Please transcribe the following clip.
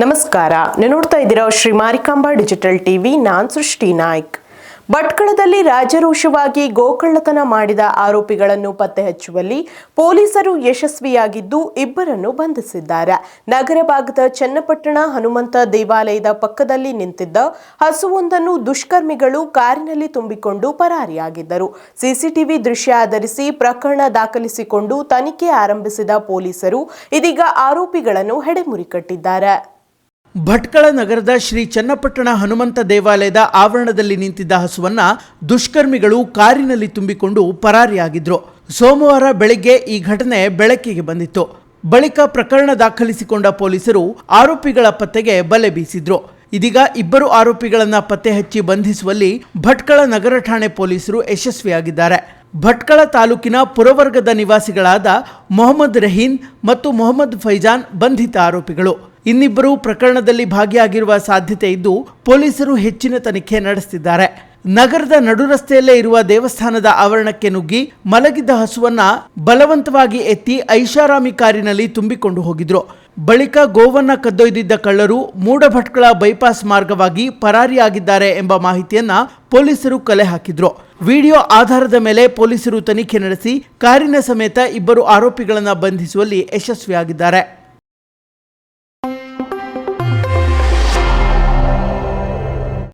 ನಮಸ್ಕಾರ. ನೀವು ನೋಡ್ತಾ ಇದ್ದೀರಾ ಶ್ರೀ ಮಾರಿಕಾಂಬಾ ಡಿಜಿಟಲ್ ಟಿವಿ. ನಾನ್ ಸೃಷ್ಟಿ ನಾಯ್ಕ್. ಭಟ್ಕಳದಲ್ಲಿ ರಾಜರೋಷವಾಗಿ ಗೋಕಳ್ಳತನ ಮಾಡಿದ ಆರೋಪಿಗಳನ್ನು ಪತ್ತೆ ಹಚ್ಚುವಲ್ಲಿ ಪೊಲೀಸರು ಯಶಸ್ವಿಯಾಗಿದ್ದು ಇಬ್ಬರನ್ನು ಬಂಧಿಸಿದ್ದಾರೆ. ನಗರ ಭಾಗದ ಚನ್ನಪಟ್ಟಣ ಹನುಮಂತ ದೇವಾಲಯದ ಪಕ್ಕದಲ್ಲಿ ನಿಂತಿದ್ದ ಹಸುವೊಂದನ್ನು ದುಷ್ಕರ್ಮಿಗಳು ಕಾರಿನಲ್ಲಿ ತುಂಬಿಕೊಂಡು ಪರಾರಿಯಾಗಿದ್ದರು. ಸಿಸಿಟಿವಿ ದೃಶ್ಯ ಆಧರಿಸಿ ಪ್ರಕರಣ ದಾಖಲಿಸಿಕೊಂಡು ತನಿಖೆ ಆರಂಭಿಸಿದ ಪೊಲೀಸರು ಇದೀಗ ಆರೋಪಿಗಳನ್ನು ಹೆಡೆಮುರಿ ಕಟ್ಟಿದ್ದಾರೆ. ಭಟ್ಕಳ ನಗರದ ಶ್ರೀ ಚನ್ನಪಟ್ಟಣ ಹನುಮಂತ ದೇವಾಲಯದ ಆವರಣದಲ್ಲಿ ನಿಂತಿದ್ದ ಹಸುವನ್ನ ದುಷ್ಕರ್ಮಿಗಳು ಕಾರಿನಲ್ಲಿ ತುಂಬಿಕೊಂಡು ಪರಾರಿಯಾಗಿದ್ರು. ಸೋಮವಾರ ಬೆಳಗ್ಗೆ ಈ ಘಟನೆ ಬೆಳಕಿಗೆ ಬಂದಿತ್ತು. ಬಳಿಕ ಪ್ರಕರಣ ದಾಖಲಿಸಿಕೊಂಡ ಪೊಲೀಸರು ಆರೋಪಿಗಳ ಪತ್ತೆಗೆ ಬಲೆ ಬೀಸಿದ್ರು. ಇದೀಗ ಇಬ್ಬರು ಆರೋಪಿಗಳನ್ನ ಪತ್ತೆ ಹಚ್ಚಿ ಬಂಧಿಸುವಲ್ಲಿ ಭಟ್ಕಳ ನಗರ ಠಾಣೆ ಪೊಲೀಸರು ಯಶಸ್ವಿಯಾಗಿದ್ದಾರೆ. ಭಟ್ಕಳ ತಾಲೂಕಿನ ಪುರವರ್ಗದ ನಿವಾಸಿಗಳಾದ ಮೊಹಮ್ಮದ್ ರಹೀನ್ ಮತ್ತು ಮೊಹಮ್ಮದ್ ಫೈಜಾನ್ ಬಂಧಿತ ಆರೋಪಿಗಳು. ಇನ್ನಿಬ್ಬರು ಪ್ರಕರಣದಲ್ಲಿ ಭಾಗಿಯಾಗಿರುವ ಸಾಧ್ಯತೆ ಇದ್ದು ಪೊಲೀಸರು ಹೆಚ್ಚಿನ ತನಿಖೆ ನಡೆಸುತ್ತಿದ್ದಾರೆ ನಗರದ ನಡುರಸ್ತೆಯಲ್ಲೇ ಇರುವ ದೇವಸ್ಥಾನದ ಆವರಣಕ್ಕೆ ನುಗ್ಗಿ ಮಲಗಿದ್ದ ಹಸುವನ್ನ ಬಲವಂತವಾಗಿ ಎತ್ತಿ ಐಷಾರಾಮಿ ಕಾರಿನಲ್ಲಿ ತುಂಬಿಕೊಂಡು ಹೋಗಿದ್ರು. ಬಳಿಕ ಗೋವನ್ನ ಕದ್ದೊಯ್ದಿದ್ದ ಕಳ್ಳರು ಮೂಡಭಟ್ಕಳ ಬೈಪಾಸ್ ಮಾರ್ಗವಾಗಿ ಪರಾರಿಯಾಗಿದ್ದಾರೆ ಎಂಬ ಮಾಹಿತಿಯನ್ನ ಪೊಲೀಸರು ಕಲೆ ಹಾಕಿದ್ರು. ವಿಡಿಯೋ ಆಧಾರದ ಮೇಲೆ ಪೊಲೀಸರು ತನಿಖೆ ನಡೆಸಿ ಕಾರಿನ ಸಮೇತ ಇಬ್ಬರು ಆರೋಪಿಗಳನ್ನು ಬಂಧಿಸುವಲ್ಲಿ ಯಶಸ್ವಿಯಾಗಿದ್ದಾರೆ.